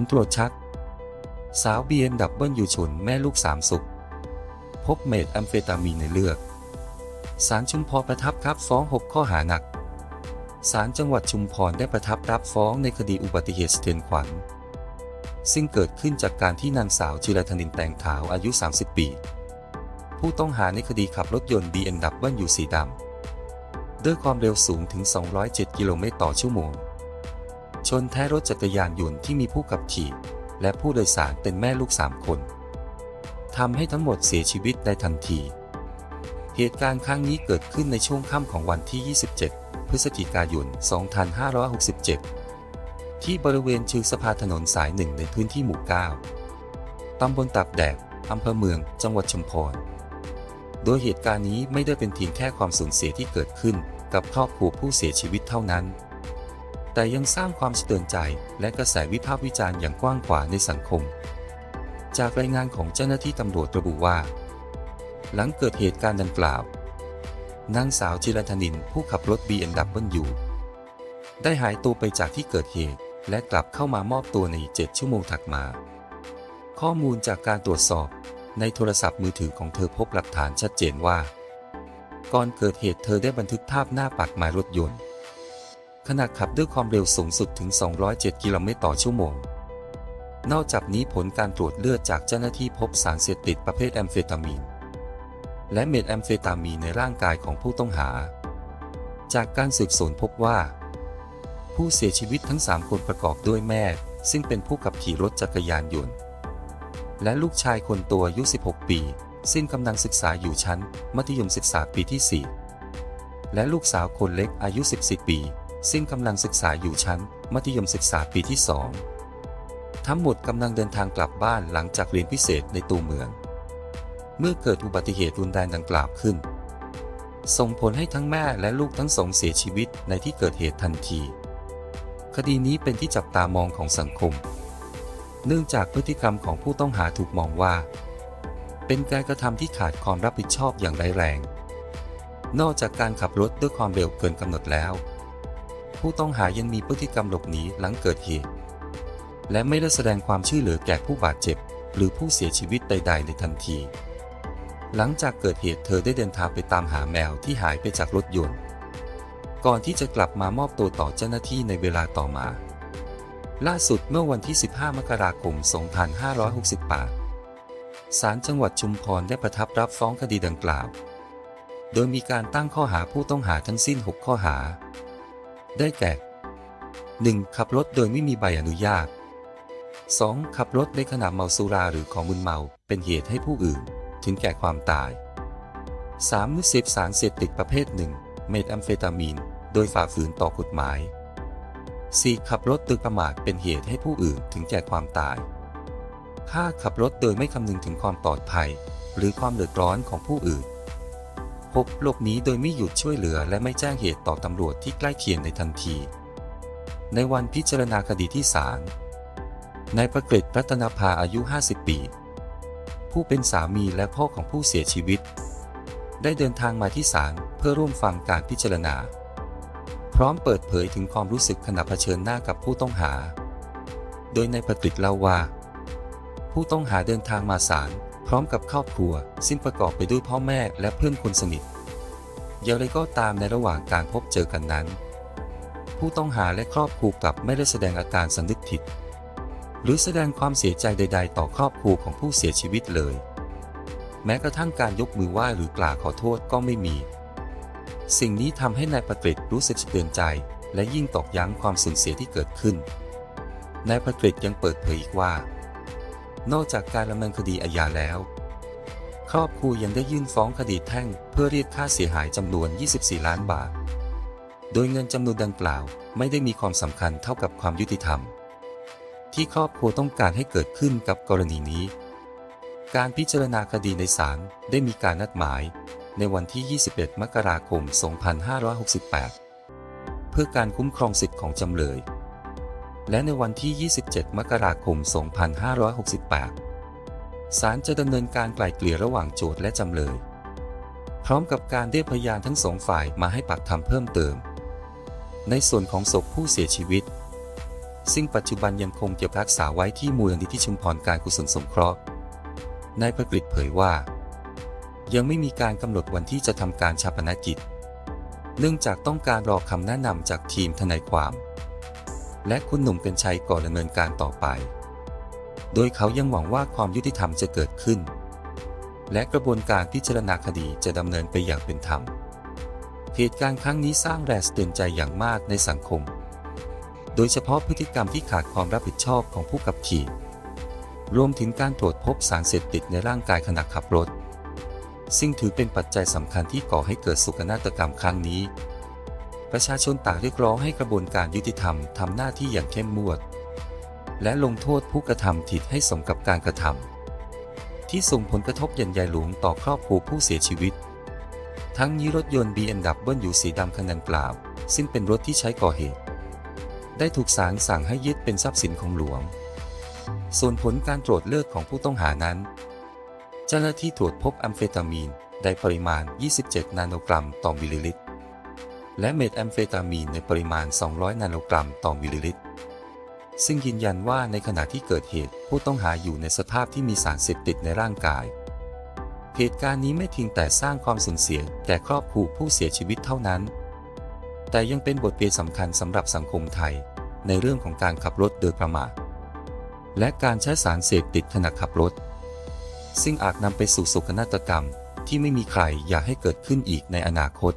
ลตรวจชัก สาว BMW ชนแม่ลูกสามสุข พบเมทแอมเฟตามีนในเลือดศาลชุมพรประทับรับฟ้อง 6 ข้อหาหนักศาลจังหวัดชุมพรได้ประทับรับฟ้องในคดีอุบัติเหตุสะเทือนขวัญ ซึ่งเกิดขึ้นจากการที่นางสาวจิรธนินแตงขาวอายุ 30 ปี ผู้ต้องหาในคดีขับรถยนต์ BMW สีดำด้วยความเร็วสูงถึง 207 กิโลเมตรต่อชั่วโมง ชนท้ายรถจักรยานยนต์ที่มีผู้ขับขี่ และผู้โดยสารเป็นแม่ลูก3คนทำให้ทั้งหมดเสียชีวิตในทันที เหตุการณ์ครั้งนี้เกิดขึ้นในช่วงค่ำของวันที่ 27 พฤศจิกายน 2567 ที่บริเวณชือสะพานถนนสายหนึ่งในพื้นที่หมู่ 9 ตำบลตับแดก อำเภอเมือง จังหวัดชุมพร โดยเหตุการณ์นี้ไม่ได้เป็นเพียงแค่ความสูญเสียที่เกิดขึ้นกับครอบครัวผู้เสียชีวิตเท่านั้น แต่ยังสร้างความสะเทือนใจ และกระแสวิพากษ์วิจารณ์อย่างกว้างขวางในสังคม จากรายงานของเจ้าหน้าที่ตำรวจระบุว่า หลังเกิดเหตุการณ์ดังกล่าวนางสาวจิรธนินผู้ขับรถ BMW ได้หายตัวไปจากที่เกิดเหตุ และกลับเข้ามามอบตัวใน 7 ชั่วโมงถัดมา ข้อมูลจากการตรวจสอบในโทรศัพท์มือถือของเธอพบหลักฐานชัดเจนว่า ก่อนเกิดเหตุเธอได้บันทึกภาพหน้าปากหมายรถยนต์ ขณะขับด้วยความเร็วสูงสุดถึง 207 กิโลเมตรต่อชั่วโมง นอกจากนี้ผลการตรวจเลือดจากเจ้าหน้าที่พบสารเสพติดประเภทแอมเฟตามีน และเมทแอมเฟตามีนในร่างกายของผู้ต้องหา จากการสืบสวนพบว่า ผู้เสียชีวิตทั้ง 3 คนประกอบด้วยแม่ ซึ่งเป็นผู้ขับขี่รถจักรยานยนต์ และลูกชายคนตัวอายุ 16 ปี ซึ่งกำลังศึกษาอยู่ชั้น มัธยมศึกษาปีที่ 4 และลูกสาวคนเล็กอายุ 14 ปี ซึ่งกำลังศึกษาอยู่ชั้น มัธยมศึกษาปีที่ 2 ทั้งหมดกำลังเดินทางกลับบ้านหลังจากเรียนพิเศษในตัวเมือง เมื่อเกิดอุบัติเหตุรุนแรงดังกล่าวขึ้น ส่งผลให้ทั้งแม่และลูกทั้งสองเสียชีวิตในที่เกิดเหตุทันที คดีนี้เป็นที่จับตามองของสังคม เนื่องจากพฤติกรรมของผู้ต้องหาถูกมองว่า เป็นการกระทำที่ขาดความรับผิดชอบอย่างร้ายแรง นอกจากการขับรถด้วยความเร็วเกินกำหนดแล้ว ผู้ต้องหายังมีพฤติกรรมหลบหนีหลังเกิดเหตุ และไม่ได้แสดงความช่วยเหลือแก่ผู้บาดเจ็บ หรือผู้เสียชีวิตใด ๆ ในทันที หลังจากเกิดเหตุเธอได้เดินทางไปตามหาแมวที่หายไปจากรถยนต์ ก่อนที่จะกลับมามอบตัวต่อเจ้าหน้าที่ในเวลาต่อมา ล่าสุดเมื่อวันที่ 15 มกราคม 2568ศาลจังหวัดชุมพรได้ประทับรับฟ้องคดีดังกล่าว โดยมีการตั้งข้อหาผู้ต้องหาทั้งสิ้น 6 ข้อหา ได้แก่ 1. ขับรถโดยไม่มีใบอนุญาต 2. ขับรถในขณะเมาสุราหรือของมึนเมาเป็นเหตุให้ผู้อื่น ถึงแก่ความตาย 3. นึกเสพสารเสพติดประเภทหนึ่งเมทแอมเฟตามีน โดยฝ่าฝืนต่อกฎหมาย 4. ขับรถโดยประมาทเป็นเหตุให้ผู้อื่นถึงแก่ความตาย 5. ขับรถโดยไม่คำนึงถึงความปลอดภัย หรือความเดือดร้อนของผู้อื่น 6. หลบหนีโดยไม่หยุดช่วยเหลือและไม่แจ้งเหตุต่อตำรวจที่ใกล้เคียงในทันที ในวันพิจารณาคดีที่ศาลนายประกฤษรัตนภาอายุ 50 ปี ผู้เป็นสามีและพ่อของผู้เสียชีวิต ได้เดินทางมาที่ศาลเพื่อร่วมฟังการพิจารณา พร้อมเปิดเผยถึงความรู้สึกขณะเผชิญหน้ากับผู้ต้องหา โดยนายประกฤษเล่าว่า ผู้ต้องหาเดินทางมาศาล ร้อมกับครอบครัว ซึ่งประกอบไปด้วยพ่อแม่และเพื่อนคนสนิทอย่างไรก็ตามในระหว่างการพบเจอกันนั้น ผู้ต้องหาและครอบครัวกลับไม่ได้แสดงอาการสำนึกผิด หรือแสดงความเสียใจใด ๆ ต่อครอบครัวของผู้เสียชีวิตเลย แม้กระทั่งการยกมือไหว้หรือกล่าวขอโทษก็ไม่มี สิ่งนี้ทำให้นายประกฤษรู้สึกสะเทือนใจ และยิ่งตอกย้ำความสูญเสียที่เกิดขึ้นนายประกฤษยังเปิดเผยอีกว่า นอกจากการดำเนินคดีอาญาแล้ว ครอบครัวยังได้ยื่นฟ้องคดีแพ่ง เพื่อเรียกค่าเสียหายจำนวน 24 ล้านบาท โดยเงินจำนวนดังกล่าวไม่ได้มีความสำคัญเท่ากับความยุติธรรม ที่ครอบครัวต้องการให้เกิดขึ้นกับกรณีนี้ การพิจารณาคดีในศาลได้มีการนัดหมาย ในวันที่ 21 มกราคม 2568 เพื่อการคุ้มครองสิทธิของจำเลย และในวันที่ 27 มกราคม 2568 ศาลจะดำเนินการไกล่เกลี่ยระหว่างโจทและจำเลย พร้อมกับการเรียกพยานทั้งสองฝ่ายมาให้ปากคำเพิ่มเติม ในส่วนของศพผู้เสียชีวิต ซึ่งปัจจุบันยังคงเก็บรักษาไว้ที่มูลนิธิชุมพรการกุศลสงเคราะห์ นายประกฤษเผยว่า ยังไม่มีการกำหนดวันที่จะทำการชาปนกิจ เนื่องจากต้องการรอคำแนะนำจากทีมทนายความ และคุณหนุ่มเป็นชัยก่อดำเนินการต่อไป โดยเขายังหวังว่าความยุติธรรมจะเกิดขึ้น และกระบวนการพิจารณาคดีจะดำเนินไปอย่างเป็นธรรม เหตุการณ์ครั้งนี้สร้างแรงสะเตือนใจอย่างมากในสังคม โดยเฉพาะพฤติกรรมที่ขาดความรับผิดชอบของผู้ขับขี่ รวมถึงการตรวจพบสารเสพติดในร่างกายขณะขับรถ ซึ่งถือเป็นปัจจัยสำคัญที่ก่อให้เกิดสุกนาฏกรรมครั้งนี้ ประชาชนต่างเรียกร้องให้กระบวนการยุติธรรมทำหน้าที่อย่างเข้มงวด และลงโทษผู้กระทำผิดให้สมกับการกระทำที่ส่งผลกระทบอย่างใหญ่หลวงต่อครอบครัวผู้เสียชีวิต ทั้งนี้รถยนต์ BMW สีดำคันดังกล่าว ซึ่งเป็นรถที่ใช้ก่อเหตุ ได้ถูกศาลสั่งให้ยึดเป็นทรัพย์สินของหลวง ส่วนผลการตรวจเลือดของผู้ต้องหานั้น เจ้าหน้าที่ตรวจพบแอมเฟตามีนในปริมาณ 27 นาโนกรัมต่อมิลลิลิตร และเมทแอมเฟตามีนในปริมาณ 200 นาโนกรัมต่อมิลลิลิตร ซึ่งยืนยันว่าในขณะที่เกิดเหตุผู้ต้องหาอยู่ในสภาพที่มีสารเสพติดในร่างกาย เหตุการณ์นี้ไม่เพียงแต่สร้างความสูญเสียแก่ครอบครัวผู้เสียชีวิตเท่านั้น แต่ยังเป็นบทเรียนสำคัญสำหรับสังคมไทย ในเรื่องของการขับรถโดยประมาทและการใช้สารเสพติดขณะขับรถ ซึ่งอาจนำไปสู่โศกนาฏกรรมที่ไม่มีใครอยากให้เกิดขึ้นอีกในอนาคต